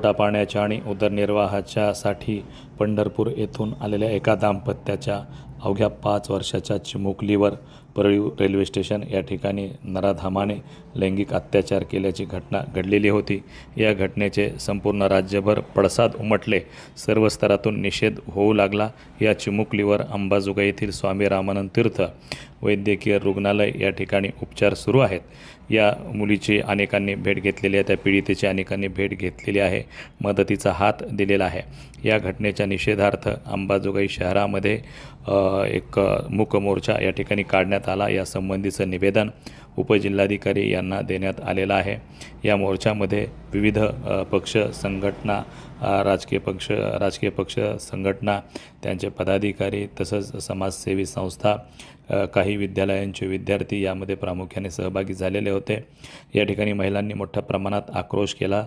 पोटापाण्याच्या आणि उदरनिर्वाहाच्यासाठी पंढरपूर येथून आलेल्या एका दाम्पत्याच्या अवघ्या पाच वर्षाच्या चिमुकलीवर परळी रेल्वे स्टेशन या ठिकाणी नराधामाने लैंगिक अत्याचार केल्याची घटना घडलेली होती. या घटनेचे संपूर्ण राज्यभर पडसाद उमटले. सर्व स्तरातून निषेध होऊ लागला. या चिमुकलीवर अंबाजोगाई येथील स्वामी रामानंद तीर्थ वैद्यकीय रुग्णालय या ठिकाणी उपचार सुरू आहेत. या मुलीची अनेकांनी भेट घेतलेली आहे. त्या पीडितेची अनेकांनी भेट घेतलेली आहे. मदतीचा हात दिलेला आहे. या घटनेच्या निषेधार्थ अंबाजोगाई शहरामध्ये एक मूकमोर्चा मूक मोर्चा या ठिकाणी काढण्यात आला. या संबंधीचं निवेदन उपजिल्हाधिकारी यांना देण्यात आलेला आहे. या मोर्चामध्ये विविध पक्ष संघटना राजकीय पक्ष राजकीय पक्ष संघटना त्यांचे पदाधिकारी तसंच समाजसेवी संस्था काही विद्यालयांचे विद्यार्थी यामध्ये प्रामुख्याने सहभागी झालेले होते. या ठिकाणी महिलांनी मोठ्या प्रमाणात आक्रोश केला.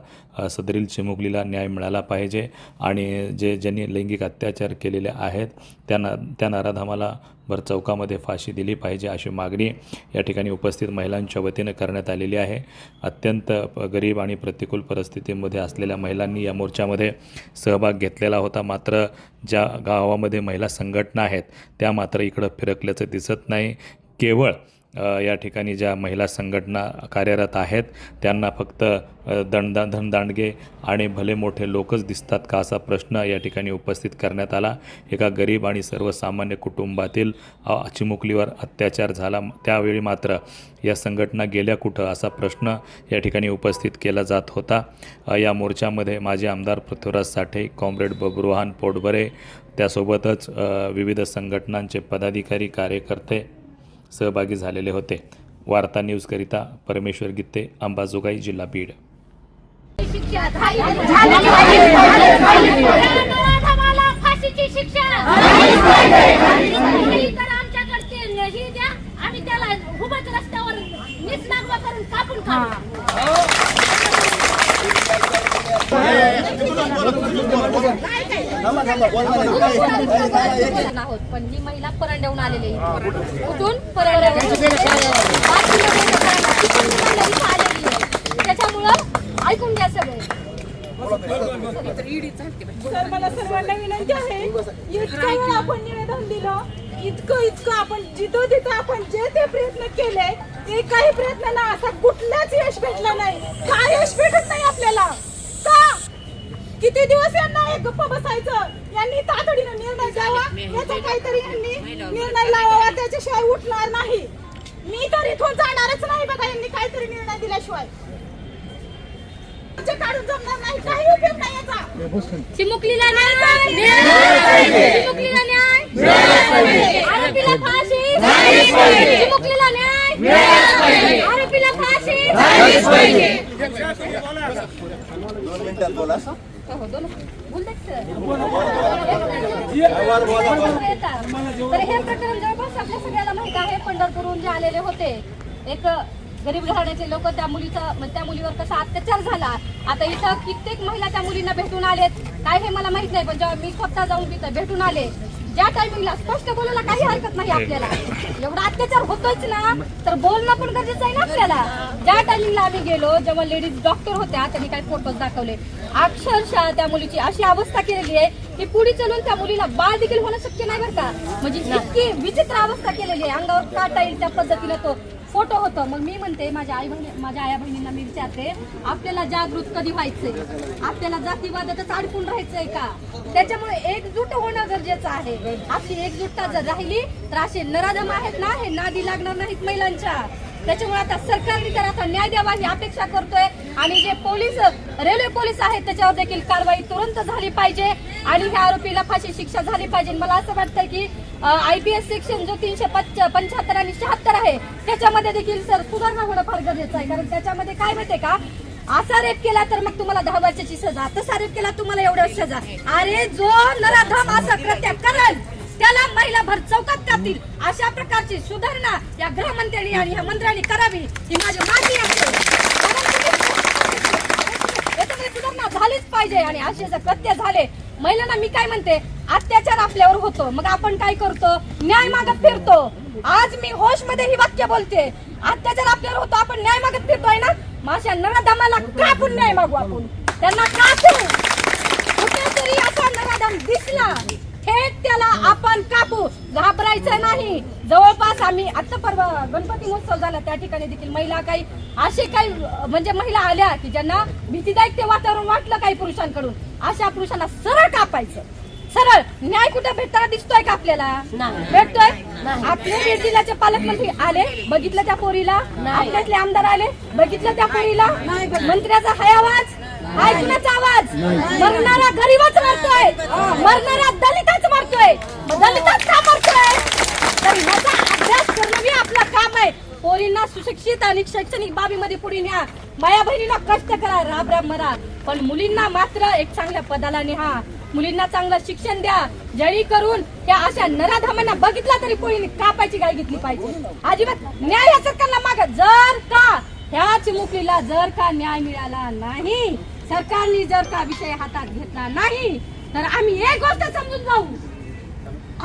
सदरील चिमुकलीला न्याय मिळाला पाहिजे आणि जे ज्यांनी लैंगिक अत्याचार केलेले आहेत त्यांना त्या नाराधामाला भर चौकामध्ये फाशी दिली पाहिजे अशी मागणी या ठिकाणी उपस्थित महिलांच्या वतीनं करण्यात आलेली आहे. अत्यंत प- गरीब आणि प्रतिकूल परिस्थितीमध्ये असलेल्या महिलांनी या मोर्चामध्ये सहभाग घेतलेला होता. मात्र ज्या गावामध्ये महिला संघटना आहेत त्या मात्र इकडं फिरकल्याचं दिसत नाही. केवळ या ठिकाणी ज्या महिला संघटना कार्यरत आहेत त्यांना फक्त अ, दंडा धनदांडगे आणि भले मोठे लोकच दिसतात का असा प्रश्न या ठिकाणी उपस्थित करण्यात आला. एका गरीब आणि सर्वसामान्य कुटुंबातील चिमुकलीवर अत्याचार झाला. त्यावेळी मात्र या संघटना गेल्या कुठं असा प्रश्न या ठिकाणी उपस्थित केला जात होता. या मोर्चामध्ये माजी आमदार पृथ्वीराज साठे कॉम्रेड बबरुहान पोटबरे त्यासोबतच विविध संघटनांचे पदाधिकारी कार्यकर्ते सहभागी झालेले होते. वार्ता न्यूजकरिता परमेश्वर गित्ते अंबाजोगाई जिल्हा बीड. आहोत? पण ही महिला परंड्याहून आलेली आहे कुठून. त्याच्यामुळं ऐकून घ्या सगळे. तर मला सर्वांना विनंती आहे इतकं वेळ आपण निवेदन दिलं इतकं इतकं आपण जिथं तिथं आपण जे ते प्रयत्न केले ते काही प्रयत्नांना असा कुठलाच यश भेटला नाही का यश भेटत नाही आपल्याला का किती दिवस यांना हे गप्प बसायचं यांनी तातडीनं निर्णय घ्यावा याचा काहीतरी यांनी निर्णय लावावा त्याच्याशिवाय उठणार नाही. मी तर इथून जाणारच नाही बघा यांनी काहीतरी निर्णय दिल्याशिवाय. जे काढून जमणार नाही काही उपयोग नाही याचा. चिमुकलीला न्याय चिमुकलीला न्याय. आरोपीला फाशी. चिमुकलीला न्याय. आरोपीला फाशी. हो, दोन. बोल दे सर. तर हे प्रकरण जवळपास आपल्या सगळ्याला माहीत आहे पंढरपूरहून जे आलेले होते एक गरीब घराण्याचे लोक त्या मुलीचा त्या मुलीवर कसा अत्याचार झाला? आता इथं कित्येक महिला त्या मुलींना भेटून आलेत. काय हे मला माहीत नाही पण जेव्हा मी स्वतः जाऊन तिथं भेटून आले ज्या टायमिंगला स्पष्ट बोलायला काही हरकत नाही आपल्याला. एवढा अत्याचार होतोच ना तर बोलणं पण गरजेचं आहे ना आपल्याला. ज्या टायमिंगला आम्ही गेलो जेव्हा लेडीज डॉक्टर होत्या त्यांनी काही फोटोज दाखवले. अक्षरशः त्या मुलीची अशी अवस्था केलेली आहे की पुढे चलून त्या मुलीला बाळ देखील होणं शक्य नाही बरं का. म्हणजे इतकी विचित्र अवस्था केलेली आहे. अंगावर काटा येईल त्या पद्धतीनं तो. फोटो होतो. मग मी म्हणते माझ्या आई बहिणी माझ्या आया बहिणींना मी विचारते आपल्याला जागृत कधी व्हायचंय? आपल्याला जातीवादातच अडकून राहायचंय का? त्याच्यामुळे एकजूट होणं गरजेचं आहे. आपली एकजुटता जर राहिली तर असे नराधम आहेत ना? हे नादी लागणार नाहीत महिलांच्या. त्याच्यामुळे आता सरकारने तर आता न्याय द्यावा ही अपेक्षा करतोय. आणि जे पोलीस रेल्वे पोलीस आहेत त्याच्यावर देखील कारवाई तुरंत झाली पाहिजे. आणि ह्या आरोपीला फाशी शिक्षा झाली पाहिजे. मला असं वाटतं की आय पी एस सेक्शन जो तीनशे पंच्याहत्तर आणि शहात्तर आहे त्याच्यामध्ये देखील सर सुधारणा होणं फार गरजेचं आहे. कारण त्याच्यामध्ये काय माहितीये का? असा रेप केला तर मग तुम्हाला दहा वर्षाची सजा. तसा रेप केला तुम्हाला एवढ्या सजा. अरे जो नराधम असं कृत्य करेल त्याला महिला भर चौकात टाकतील. अशा प्रकारची सुधारणा या गृहमंत्र्यांनी आणि या मंत्र्यांनी करावी ही माझी मागणी आहे. सुधारणा झालीच पाहिजे आणि असे जर कृत्य झाले महिलांना मी काय म्हणते? अत्याचार आपल्यावर होतो. मग आपण काय करतो? न्याय मागत फिरतो. आज मी होशमध्ये ही वाक्य बोलते. अत्याचार आपल्यावर होतो आपण न्याय मागत फिरतोय ना? माझ्या नराधमाला का पण न्याय मागू आपण. त्यांना का कुठेतरी असा नराधाम दिसला. थेट त्याला आपण कापू. घाबरायचं नाही. जवळपास आम्ही आता परवा गणपती महोत्सव झाला त्या ठिकाणी देखील महिला काही असे काही म्हणजे महिला आल्या की ज्यांना भीतीदायक ते वातावरण वाटलं काही पुरुषांकडून. अशा पुरुषांना सरळ कापायचं. सरळ. न्याय कुठे भेटताना दिसतोय का आपल्याला? भेटतोय? आपले बीड जिल्ह्याचे पालकमंत्री आले बघितलं त्या पोरीला? आपल्यातले आमदार आले बघितलं त्या पोरीला? मंत्र्याचा हाय आवाज ऐकण्याचा आवाज. मरणारा गरीबच मरतोय. मरणारा दलितच मरतोय. दलितच का मरतोय? तर अभ्यास करणं आपलं काम आहे. पोरींना सुशिक्षित आणि शैक्षणिक बाबीमध्ये पुढे न्या. माया बहिणीला कष्ट करा राब राब मरा. पण मुलींना मात्र एक चांगल्या पदाला नेहा. मुलींना चांगलं शिक्षण द्या. जळी करून त्या अशा नराधामांना बघितला तरी पोळीने कापायची गाय घेतली पाहिजे. अजिबात न्याय या सरकारला माग जर का ह्या चिमुकलीला जर का न्याय मिळाला नाही सरकारने जर का विषय हातात घेतला नाही तर आम्ही एक गोष्ट समजून जाऊ.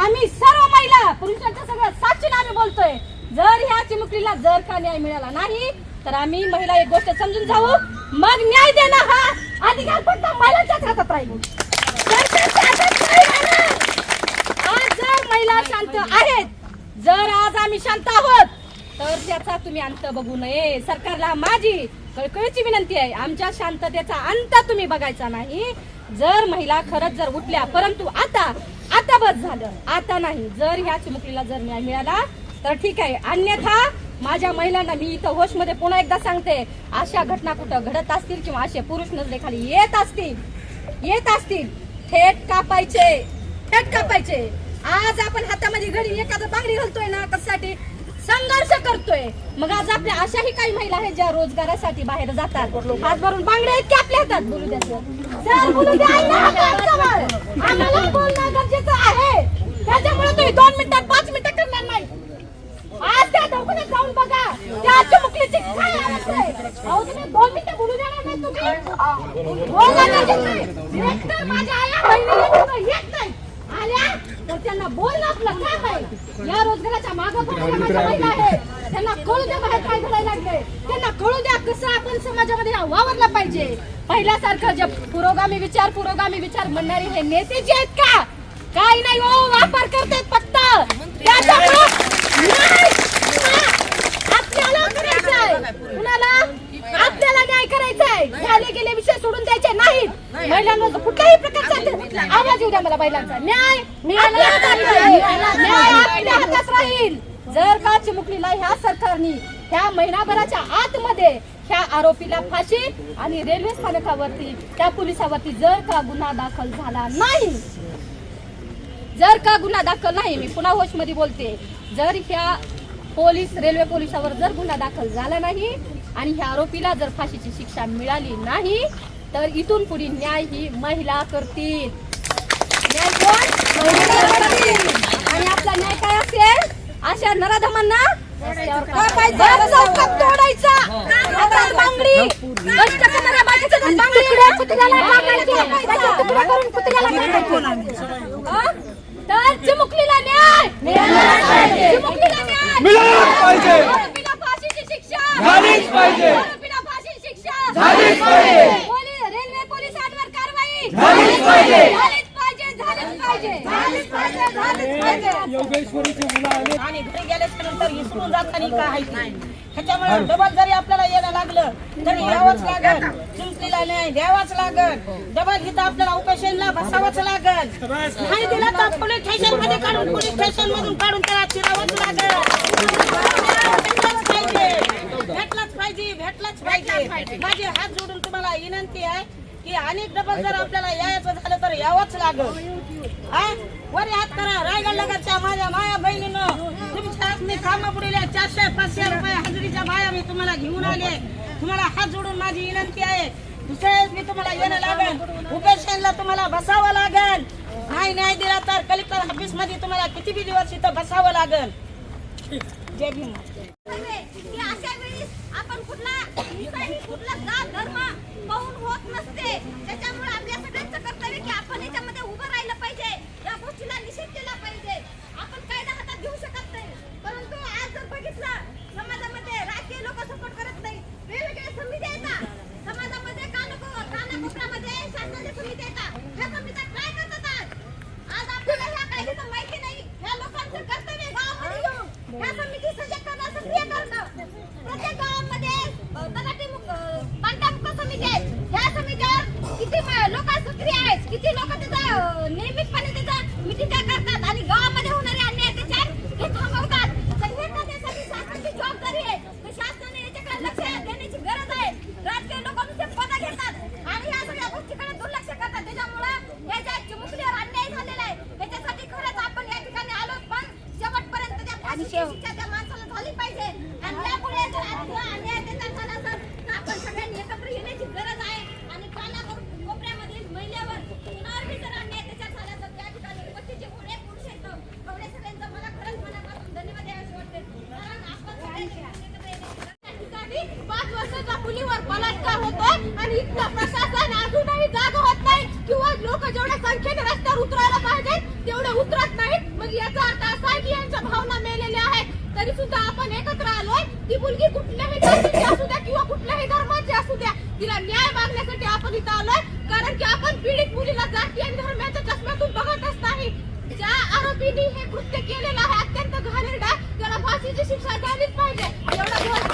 आम्ही सर्व महिला पुरुषांच्या सगळ्या साक्षीने आम्ही बोलतोय. जर ह्या चिमुकलीला जर का न्याय मिळाला नाही तर आम्ही महिला एक गोष्ट समजून जाऊ. मग न्याय देणं हा अधिकार फक्त महिलांच्याच हातात राहील. आज जर महिला शांत आहेत जर आज आम्ही शांत आहोत तर त्याचा तुम्ही अंत बघू नये. सरकारला माझी कळकळीची विनंती आहे. आमच्या शांततेचा अंत तुम्ही बघायचा नाही. जर महिला खरंच जर उठल्या परंतु आता आता बस झालं. आता नाही. जर ह्या चिमुकलीला जर न्याय मिळाला तर ठीक आहे. अन्यथा माझ्या महिलांना मी इथं होशमध्ये पुन्हा एकदा सांगते अशा घटना कुठं घडत असतील किंवा असे पुरुष नजरेखाली येत असतील येत असतील थेट कापायचे थेट कापायचे. आज आपण हातामध्ये घडी एखादं बांगडी घालतोय ना कशासाठी संघर्ष करतोय. मग आज आपल्या अशाही काही महिला आहेत ज्या रोजगारासाठी बाहेर जातात. हात भरून बांगड्या आहेत की आपल्या हातात? बोलू द्या सर. बोलू द्या. आम्हाला बोलणं गरजेचं आहे त्याच्यामुळे तुम्ही दोन मिनिटात पाच मिनिटं करणार नाही आज त्या दवाखान्यात जाऊन बघा त्या चिमुकलीची काय अवस्था आहे अहो तुम्ही दोन मिनिटं बोलू देणार नाही तुम्ही बोलणं गरजेचं आहे. एकतर माझ्या आया बहिणीला तुम्ही येत नाही आल्या तर त्यांना बोलणं आपलं काम आहे या रोजगाराच्या मागं पडणाऱ्या माझ्या महिला आहेत त्यांना कळू द्या बाहेर काय घडायला लागले त्यांना कळू द्या कसं आपण समाजामध्ये वावरला पाहिजे? पहिल्यासारखं जे पुरोगामी विचार पुरोगामी विचार म्हणणारे हे नेते जे आहेत का? काही नाही हो वापर करतात फक्त. आपल्याला करायचा कुणाला? आपल्याला न्याय करायचाय झाले गेले विषय सोडून द्यायचे नाहीत. महिलांना कुठल्याही प्रकारचा आवाज येऊ द्या मला महिलांचा न्याय न्याय आपल्या हातात राहील. जर का चिमुकलीला ह्या सरकारनी ह्या महिनाभराच्या आतमध्ये ह्या आरोपीला फाशी आणि रेल्वे स्थानकावरती त्या पोलिसावरती जर का गुन्हा दाखल झाला नाही जर का गुन्हा दाखल नाही मी पुन्हा होशमध्ये बोलते. जर ह्या पोलीस रेल्वे पोलिसावर जर गुन्हा दाखल झाला नाही आणि ह्या आरोपीला जर फाशीची शिक्षा मिळाली नाही तर इथून पुढे न्याय ही महिला करतील. न्याय कोण? आणि आपला न्याय काय असेल? अशा नराधमांना तोडायचा बांगडी कष्ट करणाऱ्या बायकाचं बांगडी पुतळ्याला टाकायचे. त्याचे तुकडे करून पुतळ्याला टाकायचे. तर चिमुकलीला न्याय चिमुकलीला न्याय मिळालाच पाहिजे. आरोपीला फाशीची शिक्षा झालीच पाहिजे. आरोपीला फाशीची शिक्षा झालीच पाहिजे. पोलीस रेल्वे पोलिसांवर कारवाई झालीच पाहिजे. झालीच पाहिजे झालीच पाहिजे झालीच पाहिजे झालीच पाहिजे योगेश्वरीची मुलं आले आणि घरी नंतर विसरून जाताना काय आहे ते. ह्याच्यामुळे डबल जरी आपल्याला यायला लागलं तरी यावंच लागल. चिंचलीला नाही द्यावाच लागल. डबल इथं आपल्याला उपेशनला बसावंच लागल. नाही दिला तर पोलीस स्टेशनमध्ये काढून पोलीस स्टेशन मधून काढून त्याला चिरावंच लागल. भेटलंच पाहिजे. भेटलाच पाहिजे भेटलाच पाहिजे. माझे हात जोडून तुम्हाला विनंती आहे की अनेक डबल जर आपल्याला यायचं झालं तर यावंच लागल. हा? वर हात करा. रायगड लगतच्या माझ्या माया बहिणीनं तुमच्या मी कामा पुढे चारशे पाचशे रुपये हजेरीच्या माया मी तुम्हाला घेऊन आले. तुम्हाला हात जोडून माझी विनंती आहे. दुसऱ्या मी तुम्हाला येणं लागेल. उपेशनला तुम्हाला बसावं लागेल. नाही न्याय दिला तर कलेक्टर ऑफिसमध्ये तुम्हाला किती बी दिवस इथं बसावं लागेल. जय भीम. वेळेस कुठला कुठला जात धर्म पाहून होत नसते. त्याच्यामुळे आपल्या सगळ्यांचं कर्तव्य की आपण याच्यामध्ये उभं राहिलं पाहिजे. या गोष्टीला निषेध केला पाहिजे. आपण कायदा हातात घेऊ शकत नाही. परंतु आज जर बघितलं समाजामध्ये राजकीय लोक सपोर्ट करत नाही वेगवेगळ्या समित्या येतात. समाजामध्ये कानकोपऱ्यामध्ये शासनाच्या समित्या येतात. तरी सुद्धा आपण एकत्र आलोय. ती मुलगी कुठल्याही जातीची असू द्या किंवा कुठल्याही धर्माची असू द्या तिला न्याय मागण्यासाठी आपण इथं आलोय. कारण की आपण पीडित मुलीला जाती आणि धर्माच्या चष्म्यातून बघत नाही ज्या आरोपींनी हे कृत्य केलेलं आहे अत्यंत घाणेरडा त्याला फाशीची शिक्षा झालीच पाहिजे. एवढा